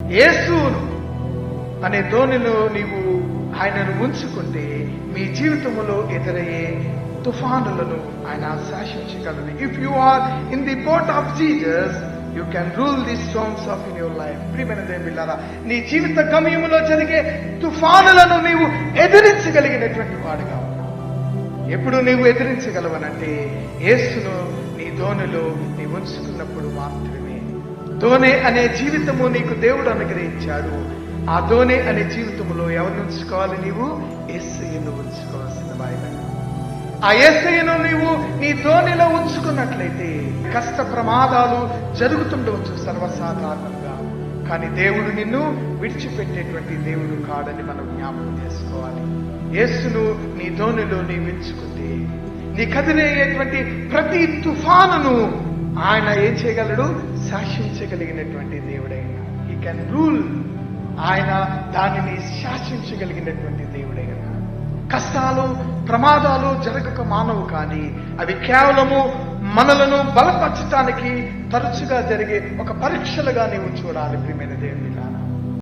యేసును అనే ధోనిలో నీవు ఆయనను ఉంచుకుంటే మీ జీవితంలో ఎదురయ్యే తుఫానులను ఆయన శాసించగలరు if you are in the boat of Jesus you can rule the storms of in your life ప్రియమైన దేవులారా నీ జీవిత గమ్యములో జరిగే తుఫానులను నీవు ఎదిరించగలిగినటువంటి వాడుగా ఎప్పుడు నీవు ఎదిరించగలవనంటే యేసును నీ ధోనిలో నీ ఉంచుకున్నప్పుడు మాత్రమే. ధోనే అనే జీవితము నీకు దేవుడు అనుగ్రహించాడు. ఆ ధోనే అనే జీవితములో ఎవరిని ఉంచుకోవాలి నీవు? ఎస్ఐను ఉంచుకోవాల్సిన వాయిదా ఆ ఎస్ఐను నీవు నీ ధోనిలో ఉంచుకున్నట్లయితే కష్ట ప్రమాదాలు జరుగుతుండవచ్చు సర్వసాధారణంగా. కానీ దేవుడు నిన్ను విడిచిపెట్టేటువంటి దేవుడు కాడని మనం జ్ఞాపకం చేసుకోవాలి. యేసును నీ ధోనిలో నీ ఉంచుకుంటే నీ కదిలేటువంటి ప్రతి తుఫానును ఆయన ఏం చేయగలడు? శాసించగలిగినటువంటి దేవుడైన ఈ కెన్ రూల్ ఆయన దానిని శాసించగలిగినటువంటి దేవుడైన కష్టాలు ప్రమాదాలు జరగక మానవు కానీ అవి కేవలము మనలను బలపరచటానికి తరచుగా జరిగే ఒక పరీక్షలుగా నీవు చూడాలి ప్రియమైన దేవుని